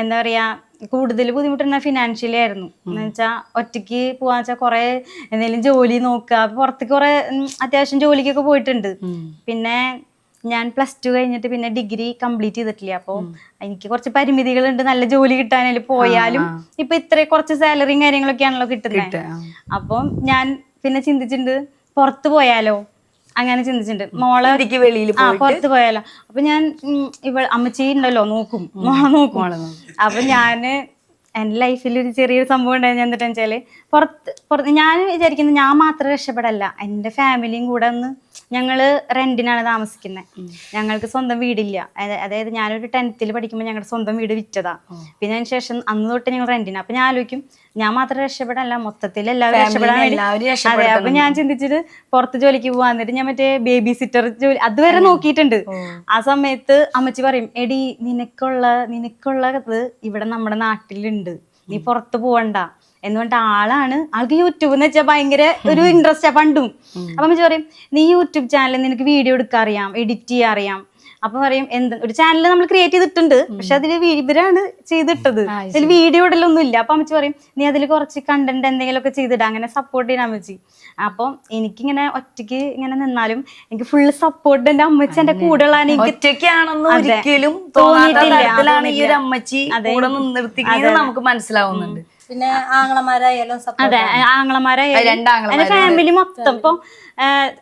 എന്താ പറയാ കൂടുതൽ ബുദ്ധിമുട്ടുന്ന ഫിനാൻഷ്യലി ആയിരുന്നു. എന്ന് വെച്ചാൽ ഒറ്റയ്ക്ക് പോവാന്ന് വെച്ചാൽ കുറെ എന്തെങ്കിലും ജോലി നോക്കുക. പുറത്തേക്ക് കുറെ അത്യാവശ്യം ജോലിക്കൊക്കെ പോയിട്ടുണ്ട്. പിന്നെ ഞാൻ പ്ലസ് ടു കഴിഞ്ഞിട്ട് പിന്നെ ഡിഗ്രി കംപ്ലീറ്റ് ചെയ്തിട്ടില്ല. അപ്പോൾ എനിക്ക് കുറച്ച് പരിമിതികളുണ്ട്. നല്ല ജോലി കിട്ടാനായാലും പോയാലും ഇപ്പൊ ഇത്ര കുറച്ച് സാലറിയും കാര്യങ്ങളൊക്കെ ആണല്ലോ കിട്ടുന്നത് അപ്പം ഞാൻ പിന്നെ ചിന്തിച്ചിട്ടുണ്ട് പുറത്ത് പോയാലോ? അങ്ങനെ ചിന്തിച്ചിട്ടുണ്ട്. മോളെ വെളിയിൽ ആ പുറത്ത് പോയാലോ? അപ്പൊ ഞാൻ ഇവ ഇവൾ അമ്മച്ചി ഉണ്ടല്ലോ നോക്കും. മോളെ നോക്കും. അപ്പൊ ഞാൻ എന്റെ ലൈഫിൽ ഒരു ചെറിയൊരു സംഭവം ഉണ്ടായിരുന്നു എന്നിട്ട് വെച്ചാൽ പുറത്ത് പുറത്ത് ഞാൻ വിചാരിക്കുന്നത് ഞാൻ മാത്രം രക്ഷപ്പെടല്ല. എന്റെ ഫാമിലിയും കൂടെ ഒന്ന് ഞങ്ങൾ റെന്റിനാണ് താമസിക്കുന്നത് ഞങ്ങൾക്ക് സ്വന്തം വീടില്ല. അത- അതായത് ഞാനൊരു ടെൻത്തിൽ പഠിക്കുമ്പോൾ ഞങ്ങളുടെ സ്വന്തം വീട് വിറ്റതാ. പിന്നെ അതിന് ശേഷം അന്ന് തൊട്ട് ഞങ്ങൾ റെന്റിനാണ് അപ്പൊ ഞാൻ ആലോചിക്കും ഞാൻ മാത്രം രക്ഷപ്പെടാനല്ല മൊത്തത്തിൽ എല്ലാവരും രക്ഷപ്പെടാൻ വേണ്ടി. അതെ അപ്പൊ ഞാൻ ചിന്തിച്ചിട്ട് പുറത്ത് ജോലിക്ക് പോവാൻ എന്നിട്ട് ഞാൻ മറ്റേ ബേബി സിറ്റർ ജോലി അതുവരെ നോക്കിയിട്ടുണ്ട്. ആ സമയത്ത് അമ്മച്ചി പറയും എടി നിനക്കുള്ള നിനക്കുള്ളത് ഇവിടെ നമ്മുടെ നാട്ടിലുണ്ട്. നീ പുറത്ത് പോവണ്ട. എന്ന് പറഞ്ഞിട്ട് ആളാണ്. ആൾക്ക് യൂട്യൂബ് എന്ന് വെച്ചാൽ ഭയങ്കര ഒരു ഇൻട്രസ്റ്റാ പണ്ടും. അപ്പൊ അമ്മച്ചി പറയും നീ യൂട്യൂബ് ചാനലിൽ നിനക്ക് വീഡിയോ എടുക്കാൻ അറിയാം എഡിറ്റ് ചെയ്യാൻ അറിയാം അപ്പൊ പറയും എന്ത് ഒരു ചാനൽ നമ്മൾ ക്രിയേറ്റ് ചെയ്തിട്ടുണ്ട്. പക്ഷെ അതിൽ ഇവരാണ് ചെയ്തിട്ടത്. അതിൽ വീഡിയോ ഇടലൊന്നും ഇല്ല. അപ്പൊ അമ്മച്ചി പറയും നീ അതിൽ കുറച്ച് കണ്ടന്റ് എന്തെങ്കിലും ഒക്കെ ചെയ്തിട. അങ്ങനെ സപ്പോർട്ട് ചെയ്യണം അമ്മച്ചി. അപ്പം എനിക്കിങ്ങനെ ഒറ്റയ്ക്ക് ഇങ്ങനെ നിന്നാലും എനിക്ക് ഫുള്ള് സപ്പോർട്ട് എന്റെ അമ്മച്ചി എന്റെ കൂടെ ഉള്ളതാണ് എനിക്ക് ഒറ്റയ്ക്കാണെന്ന് ഒരിക്കലും തോന്നാത്ത തോന്നിയിട്ടില്ല, ഈ ഒരു അമ്മച്ചി. കൂടെ നമുക്ക് മനസ്സിലാവുന്നുണ്ട്. പിന്നെ ആങ്ങളമാരായാലും support അതെ. ആങ്ങളമാരായാലും ഫാമിലി മൊത്തം. ഇപ്പൊ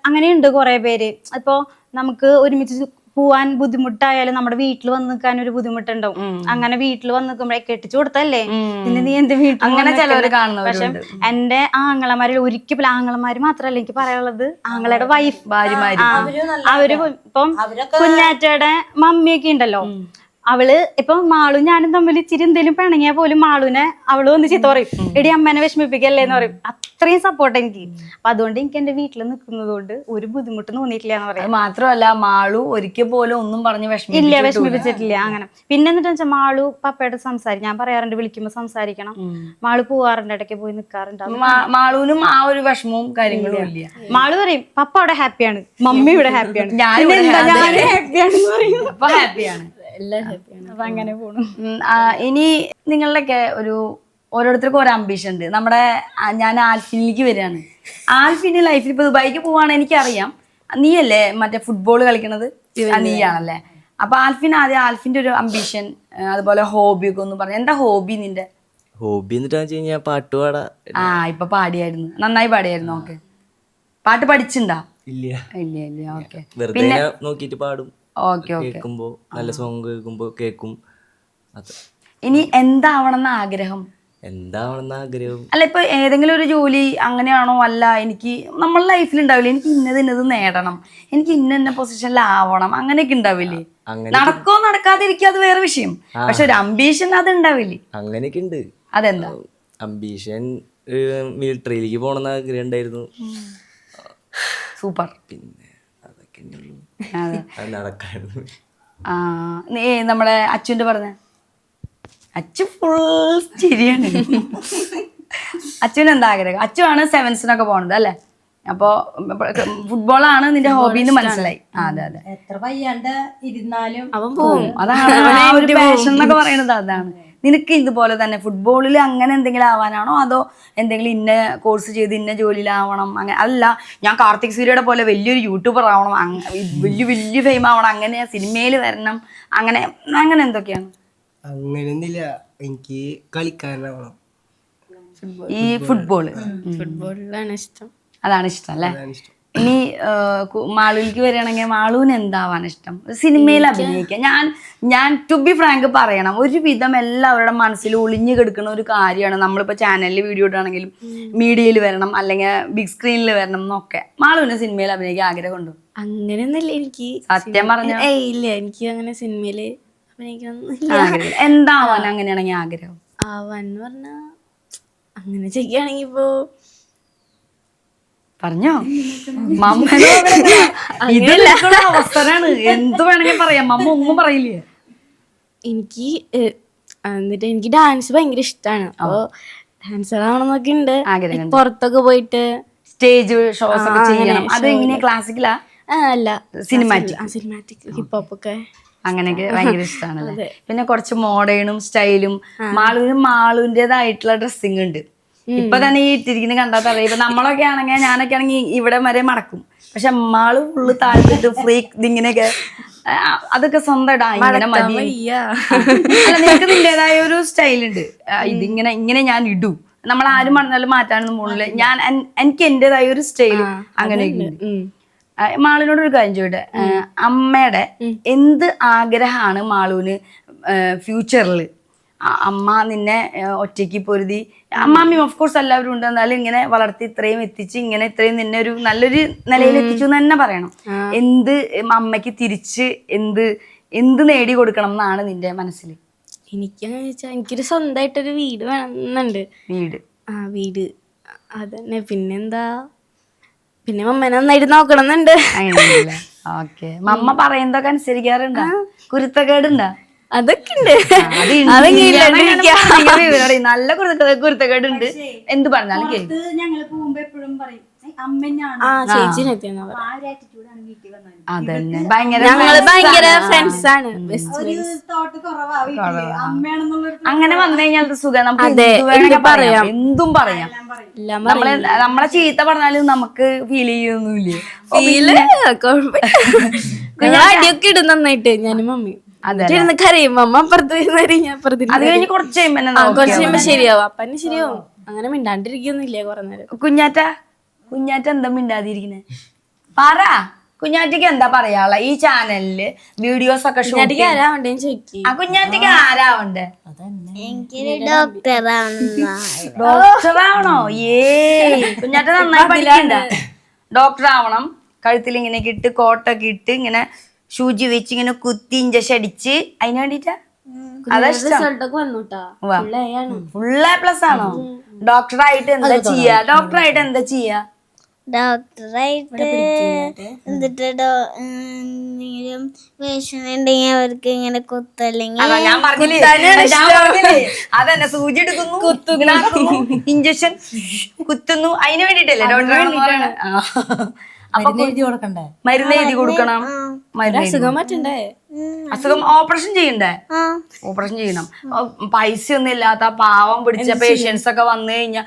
അങ്ങനെയുണ്ട് കുറെ പേര്. അപ്പൊ നമുക്ക് ഒരുമിച്ച് പോവാൻ ബുദ്ധിമുട്ടായാലും നമ്മുടെ വീട്ടിൽ വന്ന് നിൽക്കാൻ ഒരു ബുദ്ധിമുട്ടുണ്ടാവും. അങ്ങനെ വീട്ടിൽ വന്ന് നിൽക്കുമ്പോഴേ കെട്ടിച്ചു കൊടുത്തല്ലേ? പിന്നെ നീ എന്ത് വീട്ടിൽ അങ്ങനെ. പക്ഷെ എന്റെ ആങ്ങളമാരിൽ ഒരിക്കലും ആങ്ങളമാര് മാത്രല്ല എനിക്ക് പറയാനുള്ളത് ആങ്ങളയുടെ വൈഫ് ഭാര്യമാര്. അവർ നല്ല അവർ ഇപ്പം കുഞ്ഞാറ്റയുടെ മമ്മിയൊക്കെ ഉണ്ടല്ലോ. അവൾ ഇപ്പൊ മാളു ഞാനും തമ്മിൽ ഇച്ചിരി എന്തെങ്കിലും പിണങ്ങിയാൽ പോലും മാളുവിനെ അവൾ വന്ന് ചീത്ത പറയും. എടി അമ്മനെ വിഷമിപ്പിക്കല്ലേ എന്ന് പറയും. അത്രയും സപ്പോർട്ട് എനിക്ക്. അപ്പൊ അതുകൊണ്ട് എനിക്ക് എന്റെ വീട്ടിൽ നിൽക്കുന്നത് കൊണ്ട് ഒരു ബുദ്ധിമുട്ട് തോന്നിയിട്ടില്ല എന്ന് പറയാം മാത്രമല്ല മാളു ഒരിക്കൽ പോലും ഒന്നും പറഞ്ഞ് ഇല്ല വിഷമിപ്പിച്ചിട്ടില്ല. അങ്ങനെ. പിന്നെ എന്നിട്ട് വെച്ചാൽ മാളു പപ്പയുടെ സംസാരിക്കും. ഞാൻ പറയാറുണ്ട് വിളിക്കുമ്പോ സംസാരിക്കണം. മാളു പോവാറുണ്ട് ഇടയ്ക്ക് പോയി നിൽക്കാറുണ്ട് മാളുവിനും ആ ഒരു വിഷമവും കാര്യങ്ങളും ഇല്ല. മാളു പറയും പപ്പ അവിടെ ഹാപ്പിയാണ് മമ്മി ഇവിടെ ഹാപ്പിയാണ് ഞാൻ ഹാപ്പിയാണ് എല്ലാം ഹാപ്പിയാണ് അപ്പൊ അങ്ങനെ പോണു. ഇനി നിങ്ങളുടെയൊക്കെ ഒരു ഓരോരുത്തർക്കും ഒരു അംബിഷൻ ഉണ്ട്. നമ്മുടെ ഞാൻ ആൽഫിനിലേക്ക് വരികയാണ്. ആൽഫിന്റെ ലൈഫിൽ ഇപ്പൊ ദുബായിക്ക് പോവാണ് എനിക്കറിയാം. നീയല്ലേ മറ്റേ ഫുട്ബോൾ കളിക്കണത്? നീയാണല്ലേ. അപ്പൊ ആൽഫിൻ ആദ്യം ആൽഫിന്റെ ഒരു അംബിഷൻ അതുപോലെ ഹോബി ഒക്കെ ഒന്ന് പറഞ്ഞു. എന്താ ഹോബി നിന്റെ? ഹോബി എന്നിട്ട് കഴിഞ്ഞാൽ പാട്ട് പാടാ. ആ ഇപ്പൊ പാടിയായിരുന്നു. നന്നായി പാടിയായിരുന്നു ഓക്കെ. പാട്ട് പഠിച്ചിണ്ടാ? ഇല്ല. ഇല്ല ഇല്ല ഓക്കെ. വെറുതെ നോക്കിട്ട് നോക്കിയിട്ട് പാടും. കേൾക്കുമ്പോ നല്ല സോങ് കേൾക്കുമ്പോ കേൾക്കും. അത്. ഇനി എന്താവണമെന്ന ആഗ്രഹം? എന്താവണമെന്ന ആഗ്രഹം അല്ല ഇപ്പൊ ഏതെങ്കിലും ഒരു ജോലി അങ്ങനെയാണോ? അല്ല എനിക്ക് നമ്മൾ ലൈഫിൽ ഉണ്ടാവില്ല? എനിക്ക് ഇന്നത് ഇന്നത് നേടണം. എനിക്ക് ഇന്ന ഇന്ന പൊസിഷനിൽ ആവണം. അങ്ങനെയൊക്കെ ഉണ്ടാവില്ലേ? നടക്കോ നടക്കാതിരിക്കോ അത് വേറെ വിഷയം. പക്ഷെ ഒരു അംബീഷൻ അത് ഉണ്ടാവില്ലേ? അങ്ങനെയൊക്കെ ഉണ്ട്. അതെന്താ? അംബീഷൻ മിലിറ്ററിയിലേക്ക് പോകണമെന്ന് ആഗ്രഹം ഉണ്ടായിരുന്നു. സൂപ്പർ. പിന്നെ അതൊക്കെ ഉള്ളൂ. അതെ. അത് നടക്കായിരുന്നു. ആ നീ നമ്മുടെ അച്ഛന്റെ പറഞ്ഞ? അച്ഛൻ ഫുൾ ചിരിയാണ്. അച്ഛൻ എന്താ ആഗ്രഹം? അച്ഛനാണ് സെവൻസിനൊക്കെ പോണത് അല്ലേ? അപ്പോ ഫുട്ബോളാണ് നിന്റെ ഹോബി എന്ന് മനസ്സിലായി. ആ, അതെ അതെ. എത്ര വയ്യാണ്ട് ഇരുന്നാലും അവൻ പോവും. അതാണ് ഒരു പാഷൻ എന്നൊക്കെ പറയുന്നത്. അതാണ്. നിനക്ക് ഇതുപോലെ തന്നെ ഫുട്ബോളിൽ അങ്ങനെ എന്തെങ്കിലും ആവാനാണോ? അതോ എന്തെങ്കിലും ഇന്ന കോഴ്സ് ചെയ്ത് ഇന്ന ജോലിയിലാവണം? അങ്ങനെ അല്ല ഞാൻ കാർത്തിക് സൂര്യയുടെ പോലെ വലിയൊരു യൂട്യൂബർ ആവണം. വലിയ വലിയ ഫെയിം ആവണം. അങ്ങനെ സിനിമയിൽ വരണം. അങ്ങനെ അങ്ങനെ എന്തൊക്കെയാണ്? അങ്ങനെയൊന്നുമില്ല. എനിക്ക് കളിക്കാനാവണം. ഈ ഫുട്ബോൾ ഫുട്ബോളിലാണ് ഇഷ്ടം. അതാണ് ഇഷ്ടം അല്ലേ? അതാണ് ഇഷ്ടം. ഇനി മാളുവിലേക്ക് വരികയാണെങ്കിൽ മാളുവിന് എന്താവാൻ ഇഷ്ടം? സിനിമയിൽ അഭിനയിക്കുക ഞാൻ ഞാൻ ടു ബി ഫ്രാങ്ക് പറയണം. ഒരുവിധം എല്ലാവരുടെ മനസ്സിൽ ഒളിഞ്ഞു കിടക്കുന്ന ഒരു കാര്യമാണ് നമ്മളിപ്പോൾ ചാനലിൽ വീഡിയോ ഇടുകയാണെങ്കിലും മീഡിയയിൽ വരണം അല്ലെങ്കിൽ ബിഗ് സ്ക്രീനിൽ വരണം എന്നൊക്കെ. മാളുവിന് സിനിമയിൽ അഭിനയിക്കാൻ ആഗ്രഹമുണ്ട് അങ്ങനെയൊന്നുമില്ല. എനിക്ക് സത്യം പറഞ്ഞ. ഇല്ല. എനിക്ക് അങ്ങനെ സിനിമയിൽ ആഗ്രഹം. എന്താവാൻ അങ്ങനെയാണെങ്കിൽ ആഗ്രഹം? ആവാൻ പറഞ്ഞാൽ അങ്ങനെ ചെയ്യുകയാണെങ്കിൽ ഇപ്പോ പറഞ്ഞോ? മമ്മ അവസരാണ്. എന്ത് വേണമെങ്കിൽ പറയാം. മമ്മ ഒന്നും പറയില്ലേ? എനിക്ക് എന്നിട്ട് എനിക്ക് ഡാൻസ് ഭയങ്കര ഇഷ്ടമാണ് അപ്പോ ഡാൻസർ ആവണമെന്നൊക്കെ ഉണ്ട്. പുറത്തൊക്കെ പോയിട്ട് സ്റ്റേജ് ഷോസ് ഒക്കെ ചെയ്യണം. അത് എങ്ങനെയാ? ക്ലാസിക്കലാ അല്ല. സിനിമാറ്റിക് സിനിമാറ്റിക് ഹിപ്പ് ഹോപ്പ് ഒക്കെ. അങ്ങനെയൊക്കെ ഭയങ്കര ഇഷ്ടമാണല്ലേ പിന്നെ കുറച്ച് മോഡേണും സ്റ്റൈലും മാളുവിന് മാളുവിന്റെതായിട്ടുള്ള ഡ്രസ്സിങ് ഉണ്ട്. ഇപ്പൊ തന്നെ ഈ ഇട്ടിരിക്കുന്ന കണ്ടാൽ അറിയാം ഇപ്പൊ നമ്മളൊക്കെ ആണെങ്കിൽ ഞാനൊക്കെ ആണെങ്കിൽ ഇവിടെ വരെ മടക്കും. പക്ഷെ അമ്മാൾ ഫുള്ള് താഴ്ത്തിട്ട് ഫ്രീ ഇതിങ്ങനെയൊക്കെ അതൊക്കെ സ്വന്തം ഇങ്ങനെ മതി. അല്ല നിനക്ക് നിന്റേതായ ഒരു സ്റ്റൈലുണ്ട് ഇതിങ്ങനെ ഇങ്ങനെ ഞാൻ ഇടൂ. നമ്മൾ ആരും പറഞ്ഞാലും മാറ്റാനൊന്നും പോണില്ല. ഞാൻ എനിക്ക് എന്റേതായ ഒരു സ്റ്റൈൽ അങ്ങനെയൊക്കെ മാളിനോട് ഒരു കാര്യം ചോദിട്ടെ അമ്മയുടെ എന്ത് ആഗ്രഹമാണ് മാളുവിന് ഫ്യൂച്ചറിൽ അമ്മ നിന്നെ ഒറ്റയ്ക്ക് പൊരുതി. അമ്മാമ്മയും ഓഫ് കോഴ്സ് എല്ലാവരും ഉണ്ട്. എന്നാലും ഇങ്ങനെ വളർത്തി ഇത്രയും എത്തിച്ച് ഇങ്ങനെ ഇത്രയും നിന്നെ ഒരു നല്ലൊരു നിലയിൽ എത്തിച്ചു എന്ന് തന്നെ പറയണം. എന്ത് അമ്മയ്ക്ക് തിരിച്ച് എന്ത് എന്ത് നേടി കൊടുക്കണം എന്നാണ് നിന്റെ മനസ്സിൽ? എനിക്ക് വെച്ചാൽ എനിക്കൊരു സ്വന്തമായിട്ടൊരു വീട് വേണമെന്നുണ്ട് വീട്. ആ വീട്. അതന്നെ. പിന്നെന്താ? പിന്നെ മമ്മനെ നന്നായിട്ട് നോക്കണം എന്നുണ്ട് ഓക്കെ. മമ്മ പറയുന്നതൊക്കെ അനുസരിക്കാറുണ്ടോ? കുരുത്തക്കേടുണ്ടോ? അതൊക്കെ ഉണ്ട്. നല്ല കുരുത്ത കുരുത്തക്കേടുണ്ട്. എന്ത് പറഞ്ഞാലും കേൾക്കും. ഞങ്ങൾ പോകുമ്പോ എപ്പോഴും പറയും അതന്നെ. ഭയങ്കര ഞങ്ങൾ അങ്ങനെ വന്നു കഴിഞ്ഞാൽ സുഖം? നമുക്ക് പറയാം. എന്തും പറയാം. നമ്മളെ നമ്മളെ ചീത്ത പറഞ്ഞാലും നമുക്ക് ഫീൽ ചെയ്യൊന്നുമില്ല ഫീൽ അടിയൊക്കെ ഇടും നന്നായിട്ട്. ഞാനും മമ്മി ഇരുന്ന് കരയും മമ്മ അപ്പുറത്ത് വരുന്ന കരയും ഞാൻ അപ്പുറത്ത് ഇരുന്ന് അത് കഴിഞ്ഞ് കുറച്ച് കഴിയുമ്പോ എന്നെ ആ, കുറച്ച് കഴിയുമ്പോ ശരിയാവും. അപ്പന്നെ ശരിയാവും. അങ്ങനെ മിണ്ടാണ്ടിരിക്കൊന്നുമില്ലേ കുറെ നേരം. കുഞ്ഞാറ്റ കുഞ്ഞാറ്റ എന്താ മിണ്ടാതിരിക്കുന്നെ? പറ. കുഞ്ഞാറ്റക്ക് എന്താ പറയാനുള്ള? ഈ ചാനലിൽ വീഡിയോസ് ഒക്കെ ഷൂട്ട് ഞാട്ടിക്ക് ആരാ വേണ്ടേന്ന് ചോദിക്കും. ആ കുഞ്ഞാറ്റയ്ക്ക് ആരാവണ്ടേ? എനിക്കൊരു ഡോക്ടർ ആവണോ. ഏ കുഞ്ഞാറ്റ നന്നായി പഠിക്കണ്ട. ഡോക്ടർ ആവണം. കഴുത്തിൽ ഇങ്ങനെ ഇട്ട് കോട്ടൊക്കെ ഇട്ട് ഇങ്ങനെ സൂചി വെച്ച് ഇങ്ങനെ കുത്തി ഇഞ്ചക്ഷൻ അടിച്ച് അതിന് വേണ്ടിട്ടാ? പ്ലസ് ആണോ? ഡോക്ടറായിട്ട് എന്താ ചെയ്യാ? ഡോക്ടറായിട്ട് എന്താ ചെയ്യാ? ഡോക്ടറായിട്ട് എന്നിട്ട് ഡോ- എന്തെങ്കിലും വേഷം ഉണ്ടെങ്കിൽ അവർക്ക് ഇങ്ങനെ കുത്തല്ലെങ്കിൽ അതന്നെ സൂചി എടുക്കുന്നു ഇഞ്ചക്ഷൻ കുത്തുന്നു. അതിന് വേണ്ടിട്ടല്ലേ ഡോക്ടർ എഴുതി കൊടുക്കണ്ടേ? മരുന്ന് എഴുതി കൊടുക്കണം. അസുഖം മാറ്റണ്ടേ അസുഖം ഓപ്പറേഷൻ ചെയ്യണ്ടേ? ഓപ്പറേഷൻ ചെയ്യണം. പൈസ ഒന്നും ഇല്ലാത്ത പാവം പിടിച്ച പേഷ്യൻസ് ഒക്കെ വന്നു കഴിഞ്ഞാൽ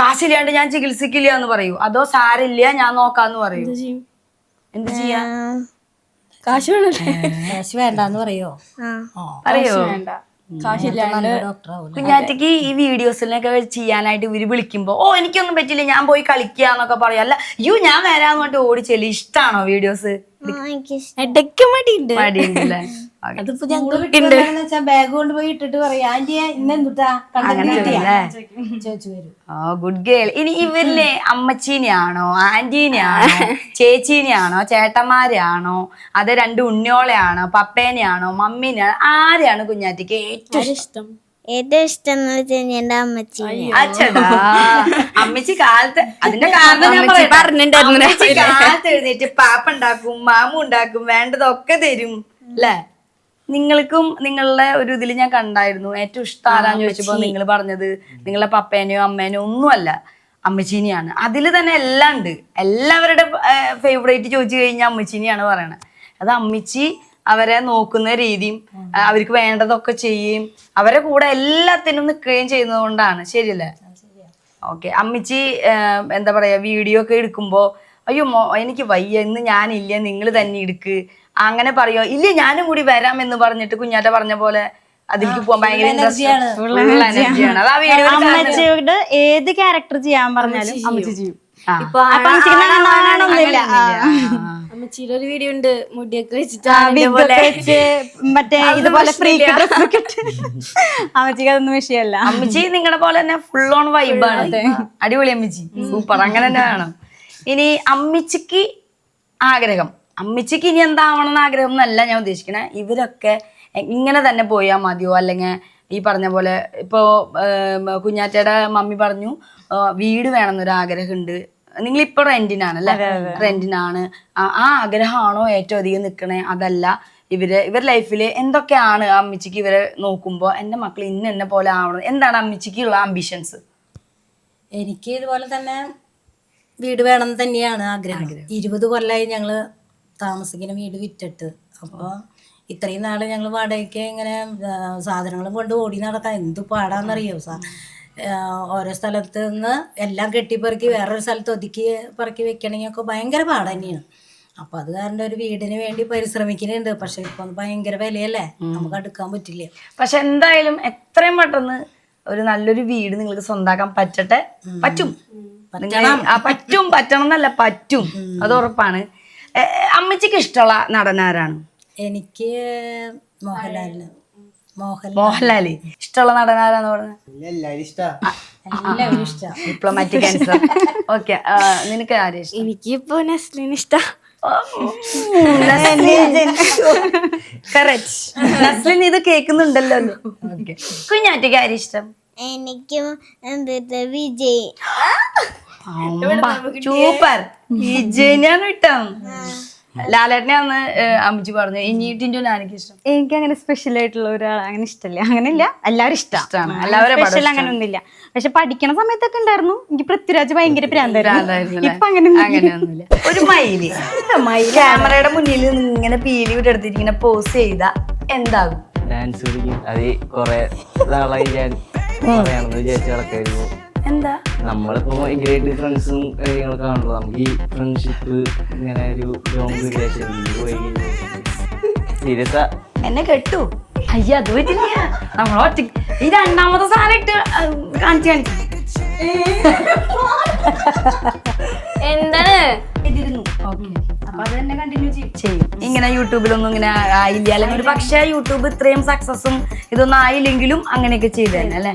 കാശില്ലാണ്ട് ഞാൻ ചികിത്സിക്കില്ല എന്ന് പറയൂ. അതോ സാരില്ല ഞാൻ നോക്കാന്ന് പറയൂ. എന്ത് ചെയ്യും? കാശ് വേണല്ലേ? കാശ് വേണ്ടാന്ന് പറയോ? പറയോ? വേണ്ട. കാശില്ലാണ്ട് കുഞ്ഞാറ്റയ്ക്ക് ഈ വീഡിയോസിലൊക്കെ ചെയ്യാനായിട്ട് ഇവർ വിളിക്കുമ്പോ ഓ എനിക്കൊന്നും പറ്റില്ല ഞാൻ പോയി കളിക്കുക എന്നൊക്കെ പറയും. അല്ല യു ഞാൻ വരാന്ന് പറഞ്ഞിട്ട് ഓടി ചെല്ലി ഇഷ്ടാണോ വീഡിയോസ്? ഇടയ്ക്ക് മടിയുണ്ട്. മടിയുണ്ടല്ലേ? അതിപ്പോ ബാഗ് കൊണ്ടുപോയി ഇട്ടിട്ട് പറയാം ഇന്ന് എന്തുട്ടാ? ചോദിച്ചു വരും. ഓ ഗുഡ് ഗേൾ ഇനി ഇവരിലെ അമ്മച്ചീനെയാണോ ആന്റീനെയാണോ ചേച്ചീനെയാണോ ചേട്ടന്മാരെയാണോ അത് രണ്ട് ഉണ്ണിയോളെയാണോ പപ്പേനെയാണോ മമ്മീനെയാണോ ആരെയാണ് കുഞ്ഞാറ്റിക്ക് ഏറ്റവും ഇഷ്ടം? ഏറ്റവും ഇഷ്ടം എന്ന് എന്റെ അമ്മച്ചി അച്ഛടാ അമ്മച്ചി കാലത്ത് അതിന്റെ കാരണം ഞാൻ അമ്മച്ചി പറയട്ടെ. പറഞ്ഞിട്ടുണ്ടായിരുന്നു അമ്മച്ചി കാലത്ത് എഴുന്നേറ്റ് പാപ്പ ഉണ്ടാക്കും മാമു ഉണ്ടാക്കും വേണ്ടതൊക്കെ തരും അല്ലേ നിങ്ങൾക്കും നിങ്ങളുടെ ഒരു ഇതിൽ ഞാൻ കണ്ടായിരുന്നു. ഏറ്റവും ഇഷ്ടം ആരാന്ന് ചോദിച്ചപ്പോ നിങ്ങൾ പറഞ്ഞത് നിങ്ങളെ പപ്പേനെയോ അമ്മേനെയോ ഒന്നുമല്ല. അമ്മച്ചീനിയാണ്. അതിൽ തന്നെ എല്ലാം ഉണ്ട്. എല്ലാവരുടെ ഫേവറേറ്റ് ചോദിച്ചു കഴിഞ്ഞാൽ അമ്മച്ചീനിയാണ് പറയണത്. അത് അമ്മച്ചി അവരെ നോക്കുന്ന രീതിയും അവർക്ക് വേണ്ടതൊക്കെ ചെയ്യും. അവരെ കൂടെ എല്ലാത്തിനും നിൽക്കുകയും ചെയ്യുന്നത് കൊണ്ടാണ്. ശരിയല്ലേ? ഓക്കെ. അമ്മിച്ചി എന്താ പറയാ വീഡിയോ ഒക്കെ എടുക്കുമ്പോ അയ്യോ എനിക്ക് വയ്യ ഇന്ന് ഞാനില്ല നിങ്ങൾ തന്നെ എടുക്ക്. അങ്ങനെ പറയോ ഇല്ല ഞാനും കൂടി വരാം എന്ന് പറഞ്ഞിട്ട് കുഞ്ഞാറ്റ പറഞ്ഞ പോലെ അതിലേക്ക് പോകാൻ ഭയങ്കര എനർജിയാണ് ഏത് ക്യാരക്ടർ ചെയ്യാൻ പറഞ്ഞാലും അമ്മച്ചി ചെയ്യും. ഇപ്പൊ ഒരു വീഡിയോ ഉണ്ട്. മുടിയൊക്കെ വെച്ചിട്ട് മറ്റേ ഇതുപോലെ അമ്മച്ചിക്ക് അതൊന്നും വിഷയമല്ല. അമ്മച്ചി നിങ്ങളെ പോലെ തന്നെ ഫുൾ ഓൺ വൈബാണ് അടിപൊളി അമ്മച്ചി. സൂപ്പർ അങ്ങനെ തന്നെ വേണം ഇനി അമ്മച്ചിക്ക് ആഗ്രഹം. അമ്മച്ചിക്ക് ഇനി എന്താവണം എന്ന് ആഗ്രഹം എന്നല്ല ഞാൻ ഉദ്ദേശിക്കണേ ഇവരൊക്കെ ഇങ്ങനെ തന്നെ പോയാൽ മതിയോ? അല്ലെങ്കിൽ ഈ പറഞ്ഞ പോലെ ഇപ്പോൾ കുഞ്ഞാറ്റയുടെ മമ്മി പറഞ്ഞു വീട് വേണമെന്നൊരു ആഗ്രഹമുണ്ട് നിങ്ങളിപ്പോൾ റെന്റിനാണ് അല്ലെ റെന്റിനാണ്. ആ ആഗ്രഹമാണോ ഏറ്റവും അധികം നിൽക്കണേ അതല്ല. ഇവർ ഇവർ ലൈഫിൽ എന്തൊക്കെയാണ് അമ്മിച്ചിക്ക് ഇവരെ നോക്കുമ്പോൾ എന്റെ മക്കൾ ഇന്ന എന്നെ പോലെ ആവണം എന്താണ് അമ്മിച്ചിക്കുള്ള അംബിഷൻസ് എനിക്ക് ഇതുപോലെ തന്നെ വീട് വേണം തന്നെയാണ് ആഗ്രഹം. ഇരുപത് കൊല്ലമായി ഞങ്ങൾ താമസിക്കുന്ന വീട് വിറ്റിട്ട്. അപ്പോൾ ഇത്രയും നാൾ ഞങ്ങൾ വാടകയ്ക്ക് ഇങ്ങനെ സാധനങ്ങളും കൊണ്ട് ഓടി നടക്കാൻ എന്ത് പാടാന്നറിയോ? സാ ഓരോ സ്ഥലത്ത് നിന്ന് എല്ലാം കെട്ടിപ്പെറുക്കി വേറൊരു സ്ഥലത്ത് ഒതുക്കി പറക്കി വെക്കണമെങ്കിൽ ഒക്കെ ഭയങ്കര പാട് തന്നെയാണ്. അപ്പോൾ അത് കാരണം ഒരു വീടിന് വേണ്ടി പരിശ്രമിക്കുന്നുണ്ട് പക്ഷെ ഇപ്പം ഭയങ്കര വിലയല്ലേ? നമുക്ക് അടുക്കാൻ പറ്റില്ല. പക്ഷെ എന്തായാലും എത്രയും പെട്ടെന്ന് ഒരു നല്ലൊരു വീട് നിങ്ങൾക്ക് സ്വന്താക്കാൻ പറ്റട്ടെ? പറ്റും. പറ്റും പറ്റണം എന്നല്ല പറ്റും. അത് ഉറപ്പാണ്. അമ്മച്ചിക്ക് ഇഷ്ടമുള്ള നടനാരാണ്? എനിക്ക് മോഹൻലാലിന്. മോഹൻലാൽ. ഇഷ്ടമുള്ള ഇഷ്ടമുള്ള നടനാരാന്ന് പറഞ്ഞത് ഡിപ്ലോമാറ്റിക് ആൻസർ ഓക്കെ നിനക്ക് ആരും ഇഷ്ടം? എനിക്കിപ്പോ നെസ്ലിന് ഇഷ്ടം. കറക്റ്റ് നസ്ലിൻ. ഇത് കേൾക്കുന്നുണ്ടല്ലോ. ഓക്കെ കുഞ്ഞാറ്റയ്ക്ക് ആരും ഇഷ്ടം? എനിക്കും വിജയ്. സൂപ്പർ വിജയനാണ് ഇഷ്ടം ലാലേട്ടനെ അന്ന് അമ്മച്ചി പറഞ്ഞു. ഇനി ടിന്റു എനിക്ക് ഇഷ്ടം. എനിക്ക് അങ്ങനെ സ്പെഷ്യൽ ആയിട്ടുള്ള ഒരാൾ അങ്ങനെ ഇഷ്ടമല്ല അങ്ങനെയില്ല. എല്ലാവരും. ഇഷ്ടമാണ് എല്ലാവരും സ്പെഷ്യൽ അങ്ങനെ ഒന്നുമില്ല പക്ഷെ പഠിക്കണ സമയത്തൊക്കെ ഉണ്ടായിരുന്നു. എനിക്ക് പൃഥ്വിരാജ് ഭയങ്കര പ്രാന്തായിരുന്നു. ഭ്രാന്തായിരുന്നല്ലേ? ഇപ്പൊ അങ്ങനെ അങ്ങനെയൊന്നുമില്ല. ഒരു മയിൽ. ക്യാമറയുടെ മുന്നിൽ ഇങ്ങനെ പീലി വിട്ടെടുത്തിട്ട് ഇങ്ങനെ പോസ് ചെയ്ത എന്താകും? ഡാൻസ് കളിക്കും അത് കൊറേ നാളായി ഞാൻ പറയാണെന്ന് വിചാരിച്ച എന്താ? നമ്മളിപ്പോ ഭയങ്കരമായിട്ട് ഫ്രണ്ട്സും കാര്യങ്ങളൊക്കെ ആണല്ലോ നമുക്ക് ഈ ഫ്രണ്ട്ഷിപ്പ് ഇങ്ങനെ ഒരു ലോങ് റിലേഷൻ പോയി സീരിയസ് എന്നെ കെട്ടു. അയ്യ അത് പറ്റില്ല. നമ്മൾ ഈ രണ്ടാമത്തെ സാധനം ഇട്ട് കാണിച്ചു കാണിച്ചു. എന്താണ്? ഇങ്ങനെ യൂട്യൂബിലൊന്നും ഇങ്ങനെ ആയില്ല. അല്ലെങ്കിൽ ഒരു പക്ഷേ യൂട്യൂബ് ഇത്രയും സക്സസും ഇതൊന്നും ആയില്ലെങ്കിലും അങ്ങനെയൊക്കെ ചെയ്തു തന്നെ അല്ലേ?